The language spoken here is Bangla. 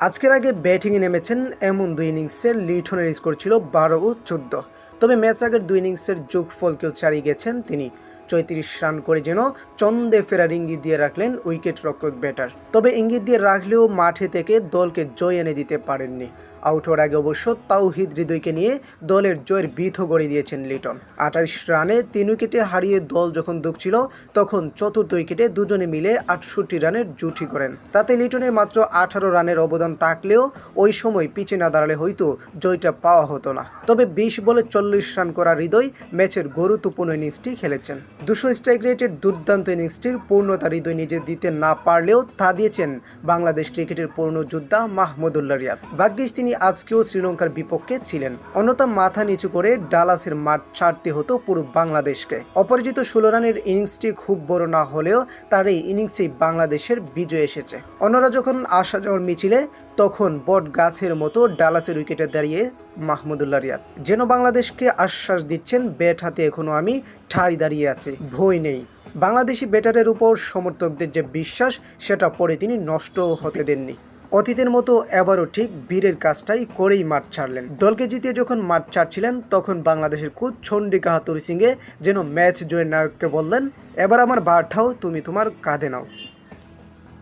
আজকের আগে ব্যাটিংয়ে নেমেছেন এমন দুই ইনিংসের লিটনের স্কোর ছিল বারো ও চোদ্দ। তবে ম্যাচ আগের দুই ইনিংসের যোগফলকেও ছাড়িয়ে গেছেন তিনি। চৌত্রিশ রান করে যেন চন্দে ফেরার ইঙ্গিত দিয়ে রাখলেন উইকেট রক্ষক ব্যাটার। তবে ইঙ্গিত দিয়ে রাখলেও মাঠে থেকে দলকে জয় এনে দিতে পারেননি। আউট হওয়ার আগে অবশ্য তাওহিদ হৃদয়কে নিয়ে দলের জয়ের বিথ গড়ে দিয়েছেন লিটন। আঠাশ রানে তিন উইকেটে হারিয়ে দল যখন দুঃখছিল তখন চতুর্থ উইকেটে দুজনে মিলে আটষট্টি রানের জুটি করেন। তাতে লিটনের মাত্র আঠারো রানের অবদান থাকলেও ওই সময় পিছে না দাঁড়ালে হয়তো জয়টা পাওয়া হতো না। তবে বিশ বলে চল্লিশ রান করা হৃদয় ম্যাচের গুরুত্বপূর্ণ ইনিংসটি খেলেছেন। দুশো স্ট্রাইক রেটের দুর্দান্ত ইনিংসটির পূর্ণতা হৃদয় নিজে দিতে না পারলেও তা দিয়েছেন বাংলাদেশ ক্রিকেটের পূর্ণ যোদ্ধা মাহমুদুল্লাহ রিয়াদ। ভাগ্যিস তিনি আজকেও শ্রীলঙ্কার বিপক্ষে ছিলেন। অন্যথা মাথা নিচু করে ডালাসের মাঠ ছাড়তে হতো পুরো বাংলাদেশকে। অপরাজিত ষোলো রানের ইনিংসটি খুব বড় না হলেও তার এই ইনিংসেই বাংলাদেশের বিজয় এসেছে। অন্যরা যখন আসা যাওয়ার মিছিলে তখন বট গাছের মতো ডালাসের উইকেটে দাঁড়িয়ে মাহমুদুল্লাহ রিয়াদ। যেন বাংলাদেশকে আশ্বাস দিচ্ছেন, ব্যাট হাতে এখনও আমি ঠাই দাঁড়িয়ে আছি। ভয় নেই। বাংলাদেশি ব্যাটারের উপর সমর্থকদের যে বিশ্বাস, সেটা পরে তিনি নষ্ট হতে দেননি। অতীতের মতো এবারও ঠিক বীরের কাজটাই করেই মাঠ ছাড়লেন। দলকে জিতিয়ে যখন মাঠ ছাড়ছিলেন, তখন বাংলাদেশের কোচ চন্ডিকা হাতুরি সিংয়ে যেন ম্যাচ জয়ের নায়ককে বললেন, এবার আমার বারটাও তুমি তোমার কাঁধে নাও।